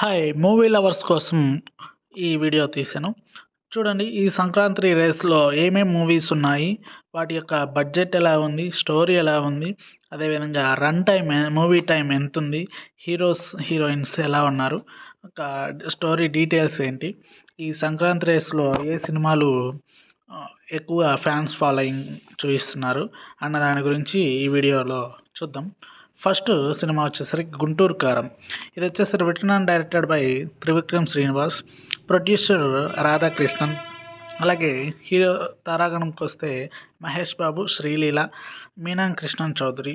Hi movie lovers కోసం ఈ video తీశాను. చూడండి ఈ సంక్రాంతి రేస్లో ఏమేమి మూవీస్ ఉన్నాయి వాటి యొక్క బడ్జెట్ ఎలా ఉంది స్టోరీ ఎలా ఉంది అదేవిధంగా రన్ టైం మూవీ టైం ఎంత ఉంది హీరోస్ హీరోయిన్స్ ఎలా ఉన్నారు ఒక స్టోరీ డీటెయిల్స్ ఏంటి ఈ సంక్రాంతి రేస్లో ఏ సినిమాలు ఎక్కువ ఫ్యాన్స్ ఫాలోయింగ్ చూపిస్తున్నారు అన్న దాని గురించి ఈ వీడియోలో చూద్దాం. ఫస్ట్ సినిమా వచ్చేసరికి గుంటూరు కారం. ఇది వచ్చేసరికి written and directed by Trivikram Srinivas producer Radhakrishnan అలాగే హీరో తారాగణంకి వస్తే మహేష్ బాబు శ్రీలీల మీనాన్ కృష్ణన్ చౌదరి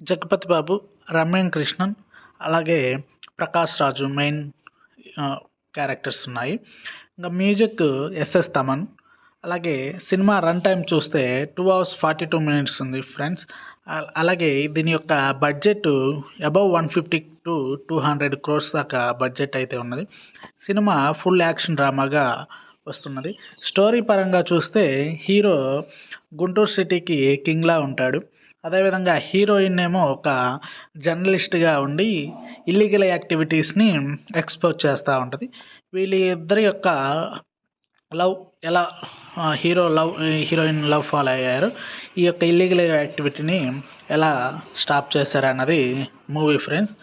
జగపతి బాబు రమ్యం కృష్ణన్ అలాగే ప్రకాష్ రాజు మెయిన్ క్యారెక్టర్స్ ఉన్నాయి. ఇంకా మ్యూజిక్ ఎస్ఎస్ తమన్ అలాగే సినిమా రన్ టైం చూస్తే two hours forty two minutes ఉంది ఫ్రెండ్స్ అలాగే దీని యొక్క budget above one fifty to two hundred crores దాకా బడ్జెట్ అయితే ఉన్నది. సినిమా ఫుల్ యాక్షన్ డ్రామాగా వస్తున్నది. స్టోరీ పరంగా చూస్తే హీరో గుంటూరు సిటీకి కింగ్లా ఉంటాడు. అదేవిధంగా హీరోయిన్ ఏమో ఒక జర్నలిస్ట్గా ఉండి ఇల్లీగల్ యాక్టివిటీస్ని ఎక్స్పోజ్ చేస్తూ ఉంటుంది. వీళ్ళిద్దరి యొక్క లవ్ ఎలా hero love heroine love follow అయ్యారు ఈ యొక్క ఇల్లీగల్ యాక్టివిటీని ఎలా స్టాప్ చేశారు అన్నది మూవీ ఫ్రెండ్స్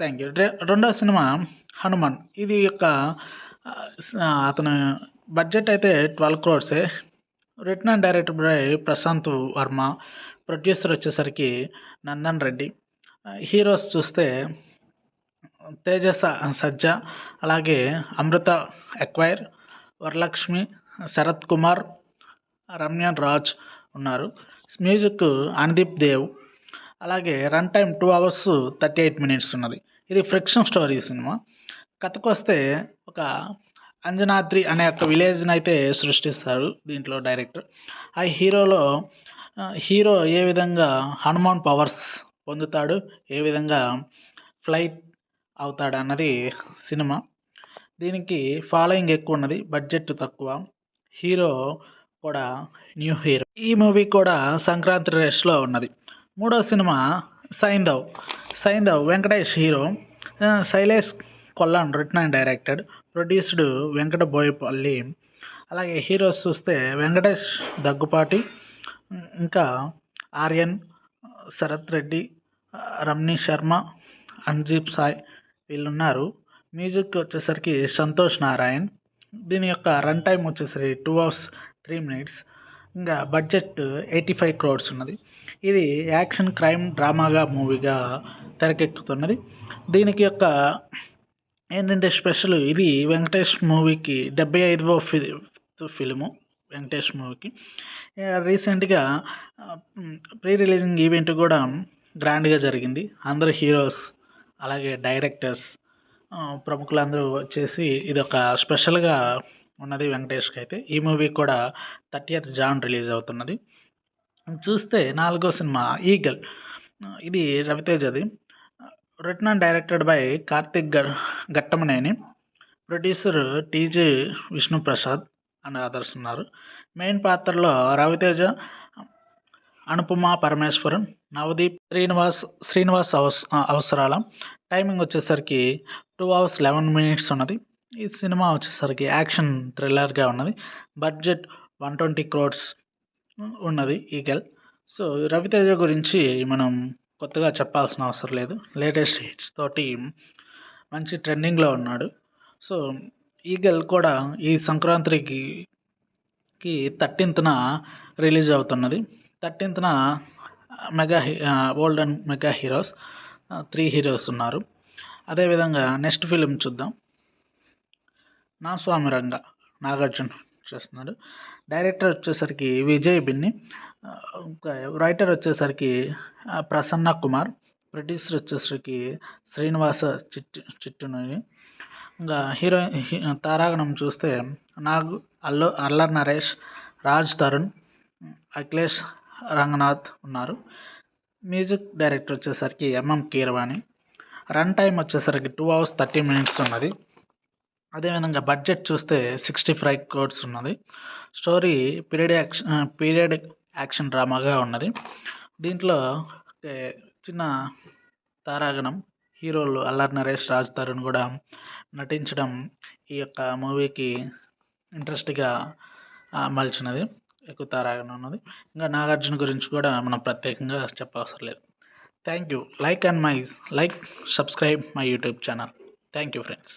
థ్యాంక్ యూ రెండో సినిమా హనుమాన్. ఇది యొక్క అతను బడ్జెట్ అయితే twelve క్రోర్సే written and director by Prashanth Varma. Producer వచ్చేసరికి నందన్ రెడ్డి. హీరోస్ చూస్తే తేజ సజ్జ అలాగే అమృత ఎక్వైర్ వరలక్ష్మి శరత్ కుమార్ రమ్య రాజ్ ఉన్నారు. మ్యూజిక్ అనుదీప్ దేవ్ అలాగే run time two hours thirty eight minutes ఉన్నది. ఇది ఫ్రిక్షన్ స్టోరీ సినిమా. కథకు వస్తే ఒక అంజనాద్రి అనే ఒక విలేజ్ని అయితే సృష్టిస్తారు దీంట్లో డైరెక్టర్ ఆ హీరోలో హీరో ఏ విధంగా హనుమాన్ పవర్స్ పొందుతాడు ఏ విధంగా ఫ్లైట్ అవుతాడు అన్నది సినిమా. దీనికి ఫాలోయింగ్ ఎక్కువ ఉన్నది బడ్జెట్ తక్కువ. హీరో కూడా న్యూ హీరో. ఈ మూవీ కూడా సంక్రాంతి రేస్లో ఉన్నది. మూడో cinema Saindhav Saindhav Venkatesh hero. Sailesh Kolanu written and directed. Produced Venkata Boyapalli. అలాగే హీరోస్ చూస్తే వెంకటేష్ దగ్గుపాటి ఇంకా ఆర్యన్ శరత్ రెడ్డి రమ్ని శర్మ అంజీప్ సాయ్ వీళ్ళు ఉన్నారు మ్యూజిక్ వచ్చేసరికి సంతోష్ నారాయణ్. దీని యొక్క రన్ టైం వచ్చేసరికి టూ అవర్స్ త్రీ మినిట్స్ ఇంకా బడ్జెట్ ఎయిటీ ఫైవ్ క్రోర్స్ ఉన్నది. ఇది యాక్షన్ క్రైమ్ డ్రామాగా మూవీగా తెరకెక్కుతున్నది. దీనికి యొక్క ఏంటంటే స్పెషల్ ఇది వెంకటేష్ మూవీకి డెబ్బై ఐదవ ఫి ఫిలిము వెంకటేష్ మూవీకి. రీసెంట్గా ప్రీ రిలీజింగ్ ఈవెంట్ కూడా గ్రాండ్గా జరిగింది. అందరు హీరోస్ అలాగే డైరెక్టర్స్ ప్రముఖులందరూ వచ్చేసి ఇది ఒక స్పెషల్గా ఉన్నది వెంకటేష్కి అయితే ఈ మూవీ కూడా థర్టీయత్ జాన్ రిలీజ్ అవుతున్నది. చూస్తే నాలుగో సినిమా ఈగల్. ఇది రవితేజది written and directed by Karthik Ghattamaneni. Producer TJ Vishnuprasad and others ఉన్నారు. మెయిన్ పాత్రలో రవితేజ అనుపమ పరమేశ్వరన్ నవదీప్ శ్రీనివాస్ శ్రీనివాస్ అవస్ అవసరాల. టైమింగ్ వచ్చేసరికి టూ అవర్స్ లెవెన్ మినిట్స్ ఉన్నది. ఈ సినిమా వచ్చేసరికి యాక్షన్ థ్రిల్లర్గా ఉన్నది. బడ్జెట్ వన్ ట్వంటీ క్రోడ్స్ ఉన్నది ఈగల్. సో రవితేజ గురించి మనం కొత్తగా చెప్పాల్సిన అవసరం లేదు. లేటెస్ట్ హిట్స్ తోటి మంచి ట్రెండింగ్లో ఉన్నాడు. సో ఈగల్ కూడా ఈ సంక్రాంతికి థర్టీన్త్న రిలీజ్ అవుతున్నది. థర్టీన్త్న మెగా హీ old and mega heroes three heroes ఉన్నారు. అదేవిధంగా నెక్స్ట్ ఫిలిం చూద్దాం. నా స్వామి రంగ నాగార్జున చేస్తున్నాడు. డైరెక్టర్ వచ్చేసరికి విజయ్ బిన్ని ఇంకా రైటర్ వచ్చేసరికి ప్రసన్న కుమార్ ప్రొడ్యూసర్ వచ్చేసరికి శ్రీనివాస చిట్టు చిట్టును ఇంకా హీరో తారాగణం చూస్తే నాగు అల్లు అల్లర్ నరేష్ రాజ్ తరుణ్ అఖిలేష్ రంగనాథ్ ఉన్నారు. మ్యూజిక్ డైరెక్టర్ వచ్చేసరికి ఎంఎం కీరవాణి. రన్ టైం వచ్చేసరికి టూ అవర్స్ థర్టీ మినిట్స్ ఉన్నది. అదేవిధంగా బడ్జెట్ చూస్తే సిక్స్టీ ఫైవ్ కోడ్స్ ఉన్నది. Story period action period action డ్రామాగా ఉన్నది. దీంట్లో చిన్న తారాగణం హీరోలు అల్లర్ నరేష్ రాజ్ తరుణ్ కూడా నటించడం ఈ యొక్క మూవీకి ఇంట్రెస్ట్గా మలిచినది. ఎక్కుతారాగని ఉన్నది ఇంకా నాగార్జున గురించి కూడా మనం ప్రత్యేకంగా చెప్పవసరం లేదు. Thank you like and my like subscribe my YouTube channel thank you friends